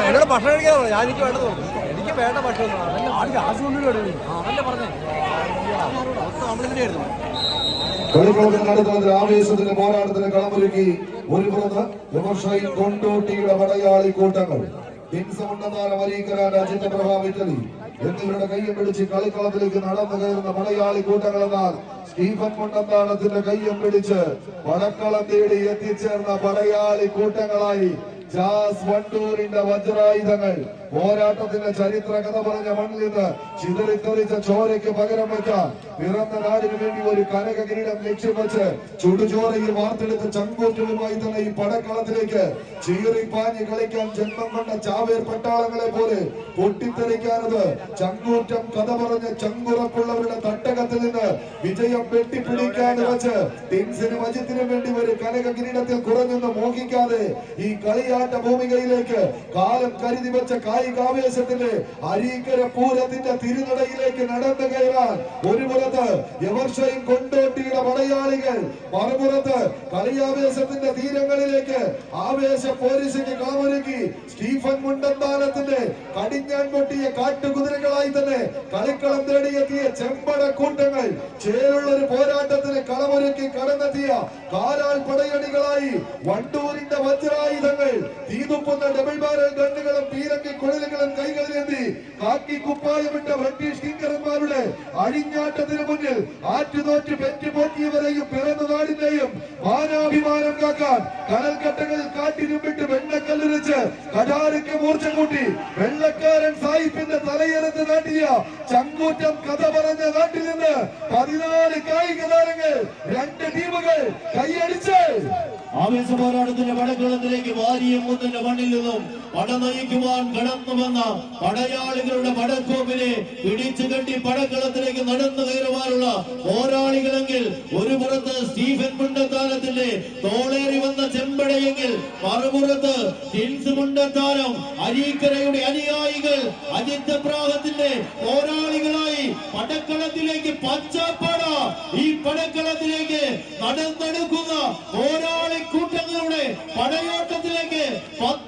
എന്നോട് ഭക്ഷണം കഴിക്കാൻ പറഞ്ഞു ഞാൻ എനിക്ക് വേണ്ടത് എനിക്ക് വേണ്ട ഭക്ഷണം ആവേശത്തിന്റെ പോരാട്ടത്തിന് കളമൊരുക്കി ഒരു പുറത്ത് വിമർശയി കൊണ്ടോട്ടിയുടെ വടയാളി കൂട്ടങ്ങൾ. ഹിംസമുണ്ടെന്നാണ് അമരീക്കര രാജ്യത്തെ പ്രഭാവിറ്റലി എന്നിവരുടെ കയ്യും പിടിച്ച് കളിക്കളത്തിലേക്ക് നടന്നു കയറുന്ന മലയാളി കൂട്ടങ്ങൾ എന്നാൽ സ്റ്റീഫൻ മുണ്ടന്താണത്തിന്റെ കയ്യും പിടിച്ച് പടക്കളം തേടി എത്തിച്ചേർന്ന പടയാളി കൂട്ടങ്ങളായി ജാസ് വണ്ടൂരിന്റെ വജ്രായുധങ്ങൾ പോരാട്ടത്തിന്റെ ചരിത്ര കഥ പറഞ്ഞ മണ്ണിൽ നിന്ന് ചിതറിത്തെറിച്ച ചോരയ്ക്ക് പകരം വെച്ച പിറന്ന നാടിന് വേണ്ടി ഒരു കനക കിരീടം ലക്ഷ്യം വെച്ച് ചുടുചോരയിൽ വാർത്തെടുത്ത ചങ്കൂറ്റുകളുമായി തന്നെ ഈ പടക്കളത്തിലേക്ക് ചീറി പാഞ്ഞ് കളിക്കാൻ ജന്മം കൊണ്ട ചാവേർ പട്ടാളങ്ങളെ പോലെ പൊട്ടിത്തെറിക്കാനത് ചങ്കൂറ്റം കഥ പറഞ്ഞ ചങ്കുറപ്പുള്ളവരുടെ തട്ടകത്തിൽ നിന്ന് വിജയം വെട്ടിപ്പിടിക്കാൻ വെച്ച് ടിൻസിനും അജിത്തിനും വേണ്ടി ഒരു കനക കിരീടത്തിൽ കുറഞ്ഞൊന്ന് മോഹിക്കാതെ ഈ കളിയാട്ട ഭൂമികയിലേക്ക് കാലം കരുതി വെച്ച കായികാവേശത്തിന്റെ അരീക്കര പൂരത്തിന്റെ തിരുനടയിലേക്ക് നടന്നു കയറാൻ ഒരു പുറത്ത് യവർഷയും കൊണ്ടോട്ടിയുടെ പടയാളികൾ മറുപുറത്ത് കളിയാവേശത്തിന്റെ തീരങ്ങളിലേക്ക് ആവേശ പോലീസിന് കാമൊരുക്കി സ്റ്റീഫൻ മുണ്ടന്താനത്തിന്റെ കടിഞ്ഞാൻ പൊട്ടിയ കാട്ടുകുതിരകളായി തന്നെ കളിക്കളം തേടിയെത്തിയ ചെമ്പട കൂട്ടങ്ങൾ ചേരുള്ള ഒരു പോരാട്ടത്തിന് കളമൊരുക്കി കടന്നെത്തിയ കാലാൽ പടയണികളായി വണ്ടൂരിന്റെ വജ്രായുധങ്ങൾ തീതുപ്പുന്ന ഡബിൾ ബാരൽ ഗണ്ണുകളും പീരങ്കി കുഴലുകളും കൈകളിലേന്തി കാക്കി കുപ്പായമിട്ട ബ്രിട്ടീഷ് കിങ്കരന്മാരുടെ അഴിഞ്ഞാട്ടത്തിന് മുന്നിൽ ആറ്റുതോറ്റ് പെറ്റുപോറ്റിയവരെയും പിറന്ന നാടിന്റെയും മാനാഭിമാനം കാക്കാൻ കടൽക്കട്ടകളിൽ കാട്ടിരുമ്പിട്ട് വെണ്ണക്കല്ലുരച്ച് കടാരയ്ക്ക് മൂർച്ച കൂട്ടി വെള്ളക്കാരൻ സായിപ്പിന്റെ തലയെടുത്ത് നാട്ടിയ ചങ്കൂറ്റം കഥ പറഞ്ഞ നാട്ടിൽ നിന്ന് പതിനാല് കായിക താരങ്ങൾ രണ്ട് ടീമുകൾ കൈയടിച്ച് ആവേശ പോരാട്ടത്തിന്റെ പടക്കളത്തിലേക്ക് വാരിയും മുന്നിന്റെ മണ്ണിൽ നിന്നും പട നയിക്കുവാൻ കടന്നു വന്ന പടയാളികളുടെ പടക്കോപ്പിനെ പിടിച്ചു കെട്ടി പടക്കളത്തിലേക്ക് നടന്നു കയറുവാനുള്ള പോരാളികളെങ്കിൽ ഒരു പുറത്ത് സ്റ്റീഫൻ മുണ്ടത്താലത്തിന്റെ തോളേറി വന്ന ചെമ്പടയെങ്കിൽ മറുപുറത്ത് ടിൻസ് മുണ്ടത്താനം അരീക്കരയുടെ അനുയായികൾ അജിത് പ്രാഹത്തിന്റെ പോരാളികളായി പടക്കളത്തിലേക്ക് പച്ചപ്പട ഈ പടക്കളത്തിലേക്ക് നടന്നെടുക്കുന്ന പോരാളി കൂട്ടങ്ങളുടെ പടയോട്ടത്തിലേക്ക് പത്ത്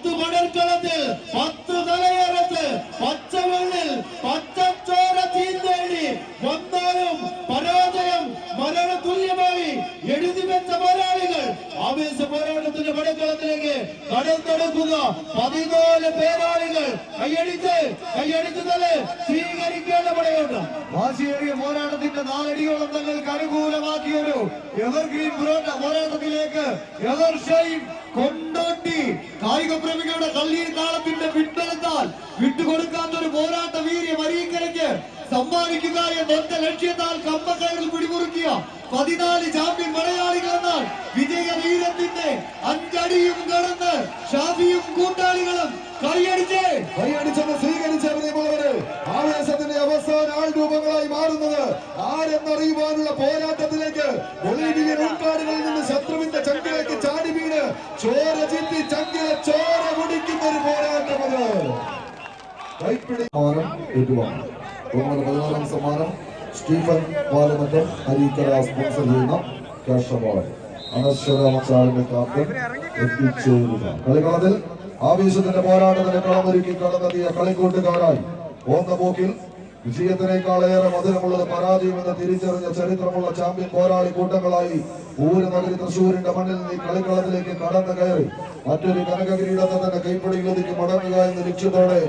പോരാട്ടത്തിന്റെ കടത്തെടുക്കുന്ന പതിനാല് പേരാളികൾ കൈയടിച്ച് കൈയടിച്ച് തന്നെ സ്വീകരിക്കേണ്ട പടയുണ്ട് വാശിയേറിയ പോരാട്ടത്തിന്റെ നാലടിയോളം തങ്ങൾക്ക് അനുകൂലമാക്കിയൊരു എവർഗ്രീൻ പോരാട്ട പോരാട്ടത്തിലേക്ക് എവർഷയും കൊണ്ടോട്ടി. കായിക പ്രേമികളുടെ കള്ളീർ കാലത്തിന്റെ പിൻബലത്താൽ വിട്ടുകൊടുക്കാത്ത ഒരു പോരാട്ട വീര്യം അരീക്കരയ്ക്ക് സമ്മാനിക്കുക എന്ന ഒറ്റ ലക്ഷ്യത്താൽ കമ്പക്കയറിൽ പിടിമുറുക്കിയ പതിനാല് ചാമ്പ്യൻ മലയാളികൾ എന്നാൽ വിജയവീരത്തിന്റെ അഞ്ചടിയും കടന്ന് ഷാഫിയും കൂട്ടാളികളും കൈയടിച്ച് കൈയടിച്ചത് സ്വീകരിച്ചവരെ ആവേശത്തിന്റെ അവസാന ആൾ രൂപങ്ങളായി മാറുന്നത് ആരെന്നറിയുവാനുള്ള പോരാട്ടത്തിലേക്ക് ബൊളീവിയൻ ഉൾക്കാടുകളിൽ നിന്ന് ശത്രുവിന്റെ ചങ്കിലേക്ക് ചാടി വീണ് ചോര ചിന്തി ചങ്കിലെ ചോര കുടിക്കുന്ന ഒരു പോരാട്ടമത് കൈപ്പിടി സമ്മാനം സ്റ്റീഫൻ പാലമറ്റം അരീക്കര സ്പോൺസർ ചെയ്യുന്ന ക്യാഷ് അനശ്വര മച്ചാറിന്റെ ക്യാപ്റ്റൻ എത്തിച്ചേരുക കളിക്കളത്തിൽ ആവേശത്തിന്റെ പോരാട്ടത്തിന് കളമൊരുക്കി കടന്നെത്തിയ കളിക്കൂട്ടുകാരായി പോന്ന പോക്കിൽ വിജയത്തിനേക്കാളേറെ മധുരമുള്ളത് പരാജയമെന്ന് തിരിച്ചറിഞ്ഞ ചരിത്രമുള്ള ചാമ്പ്യൻ പോരാളി കൂട്ടങ്ങളായി ഊര് നഗരി തൃശൂരിന്റെ മണ്ണിൽ നിന്ന് കളിക്കളത്തിലേക്ക് കടന്നു കയറി. മറ്റൊരു കനക കിരീടത്തെ തന്നെ കൈപ്പടിയിലേക്ക് മടങ്ങുക എന്ന ലക്ഷ്യത്തോടെ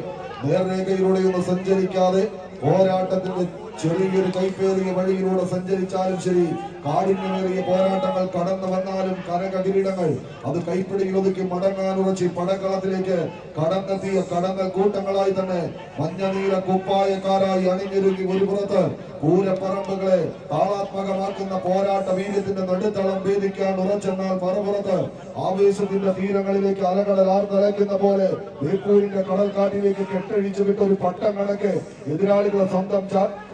നേർരേഖയിലൂടെയൊന്നും സഞ്ചരിക്കാതെ പോരാട്ടത്തിന്റെ ചെറിയൊരു കൈപ്പേറിയ വഴിയിലൂടെ സഞ്ചരിച്ചാലും ശരി. കാഠിന്യമേറിയ പോരാട്ടങ്ങൾ കടന്നു വന്നാലും കനക കിരീടങ്ങൾ അത് കൈപ്പിടിയിൽ ഒതുക്കി മടങ്ങാനുറച്ച് പടക്കളത്തിലേക്ക് കടന്നെത്തിയ കടന്ന കൂട്ടങ്ങളായി തന്നെ മഞ്ഞനീല കുപ്പായക്കാരായി അണിഞ്ഞൊരുങ്ങി ഒരു പുറത്ത് കൂരപ്പറമ്പുകളെ താളാത്മകമാക്കുന്ന പോരാട്ട വീര്യത്തിന്റെ നടുത്തളം ഭേദിക്കാൻ ഉറച്ചെന്നാൽ മറുപുറത്ത് ആവേശത്തിന്റെ തീരങ്ങളിലേക്ക് അലകടൽ ആർത്തലയ്ക്കുന്ന പോലെ ബേപ്പൂരിന്റെ കടൽക്കാട്ടിലേക്ക് കെട്ടഴിച്ചു വിട്ട ഒരു പട്ടം കണക്ക് എതിരാളികളെ സ്വന്തം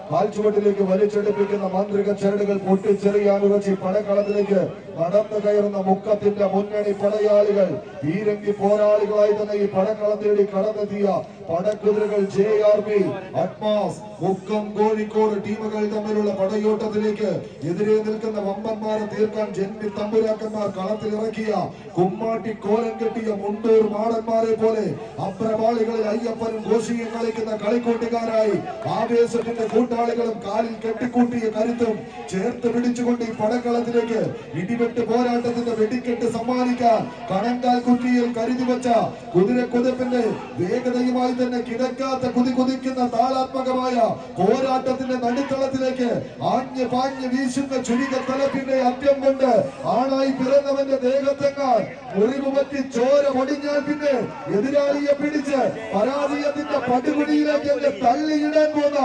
കാൽച്ചുവട്ടിലേക്ക് വലിച്ചെടുപ്പിക്കുന്ന മാന്ത്രിക ചരടുകൾ പൊട്ടിച്ചെറിയാനുറച്ചി പടക്കളത്തിലേക്ക് നടന്നു കയറുന്ന മുക്കത്തിന്റെ മുന്നണി പടയാളികൾ പീരങ്കി പോരാളികളായി തന്നെ ഈ പടക്കളം തേടി കടന്നെത്തിയ പടക്കുതിരകൾ ജെ ആർ പി അഡ്മാസ് മുക്കം കോഴിക്കോട് ടീമുകൾ തമ്മിലുള്ള പടയോട്ടത്തിലേക്ക് എതിരെ നിൽക്കുന്ന വമ്പന്മാരെ തീർക്കാൻ ജന്മി തമ്പുരാക്കന്മാർ കളത്തിലിറക്കിയ കുമ്മാട്ടി കോലം കെട്ടിയ മുണ്ടൂർ മാടന്മാരെ പോലെ അപ്രവാളികളിൽ അയ്യപ്പനും ഘോഷിയും കളിക്കുന്ന കളിക്കൂട്ടുകാരായി ആവേശത്തിന്റെ കൂട്ടാളികളും കാലിൽ കെട്ടിക്കൂട്ടിയ കരുത്തും ചേർത്ത് പിടിച്ചുകൊണ്ട് ഈ പടക്കളത്തിലേക്ക് ഇടിവെട്ട് പോരാട്ടത്തിന്റെ വെടിക്കെട്ട് സമ്മാനിക്കാൻ കണങ്കാൽ കുറ്റിയിൽ കരുതി വെച്ച കുതിര കുതിപ്പിന്റെ വേഗതയുമായി തന്നെ കിടക്കാത്ത കുതി കുതിക്കുന്ന താളാത്മകമായ പോരാട്ടത്തിന്റെ നടുത്തളത്തിലേക്ക് ആഞ്ഞ് പാഞ്ഞ് വീശുന്ന ചുരുക തലപ്പിന്റെ അന്ത്യം കൊണ്ട് ആണായി പിറന്നവന്റെ ദേഹത്തെങ്ങാൻ മുറിവ് ചോര ഒടിഞ്ഞാൽ പിന്നെ എതിരാളിയെ പിടിച്ച് പരാജയത്തിന്റെ പടുകുടിയിലേക്ക് തള്ളിയിടാൻ പോന്ന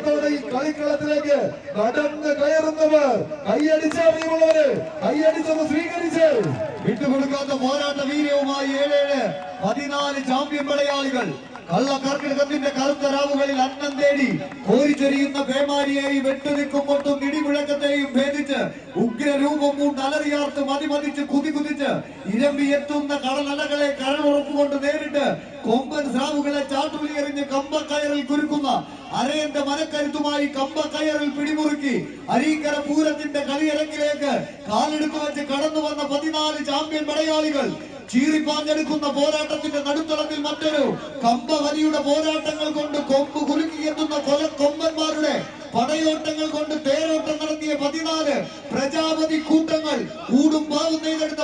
വീരത്തോടെ ഈ കളിക്കളത്തിലേക്ക് നടന്ന് കയറുന്നവർ? കൈയടിച്ചറിയുള്ളവര് കൈയടിച്ചത് സ്വീകരിച്ച്. വിട്ടുകൊടുക്കാത്ത പോരാട്ട വീര്യവുമായി ഏഴേഴ് പതിനാല് ചാമ്പ്യൻ പടയാളികൾ കള്ളക്കർക്കിടകത്തിന്റെ കറുത്ത രാവുകളിൽ അന്നം തേടി കോരിച്ചൊരിയുന്ന പേമാരിയെയും വെട്ടുനിൽക്കുമ്പോട്ടും ഇടിമുഴക്കത്തെയും ഭേദിച്ച് ഉഗ്രരൂപം കൊണ്ട് അലറിയാർത്ത് മതിമതിച്ച് കുതി കുതിച്ച് ഇരമ്പി എത്തുന്ന കടലകളെ കരളുറപ്പുകൊണ്ട് നേരിട്ട് കൊമ്പൻ സ്രാവുകളെ ചാട്ടുവിളിയെറിഞ്ഞ് കമ്പക്കയറിൽ കുരുക്കുന്ന അരയന്റെ മനക്കരുത്തുമായി കമ്പക്കയറിൽ പിടിമുറുക്കി അരീക്കര പൂരത്തിന്റെ കളിയരങ്ങിലേക്ക് കാലെടുത്തു വെച്ച് കടന്നു വന്ന പതിനാല് ചാമ്പ്യൻ പടയാളികൾ ചീറിപ്പാഞ്ഞെടുക്കുന്ന പോരാട്ടത്തിന്റെ നടുത്തളത്തിൽ മറ്റൊരു കമ്പവലിയുടെ പോരാട്ടങ്ങൾ കൊണ്ട് കൊമ്പ് കുലുക്കിയെത്തുന്ന കൊല കൊമ്പന്മാരുടെ പടയോട്ടങ്ങൾ കൊണ്ട് തേരോട്ടം നടത്തിയ പതിനാല് പ്രജാപതി കൂട്ടങ്ങൾ ഊടും പാവും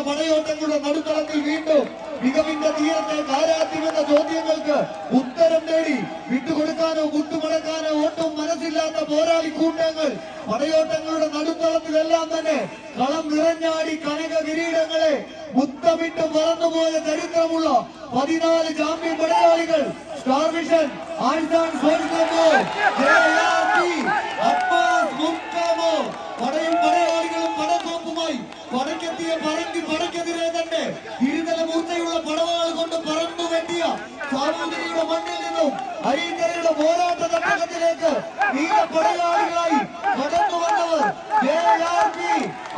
പടയോട്ടങ്ങളുടെ നടുത്തളത്തിൽ വീണ്ടും മികവിന്റെ തീരത്തെ കാരാത്തിമെന്ന ചോദ്യങ്ങൾക്ക് ഉത്തരം തേടി വിട്ടുകൊടുക്കാനോ കുട്ടുമുടക്കാനോ ഒട്ടും മനസ്സില്ലാത്ത പോരാളി കൂട്ടങ്ങൾ പടയോട്ടങ്ങളുടെ നടുത്തളത്തിലെല്ലാം തന്നെ കളം നിറഞ്ഞാടി കനക കിരീടങ്ങളെ മുത്തമിട്ട് പറന്നുപോയ ചരിത്രമുള്ള പതിനാല് ചാമ്പ്യൻ പടയാളികൾ സ്റ്റാർ വിഷൻ ആൻഡ് എന്ന പോരാട്ട തട്ടകത്തിലേക്ക് വീരപടയാളികളായി കടന്നു വന്നവർ കെ ആർ പി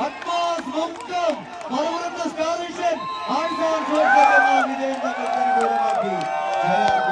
അത്മാസ് മുക്തം മറുപടി സ്റ്റാറിഷൻ ആയിഷാൻ വിജയം തങ്ങൾ പൂരമാക്കി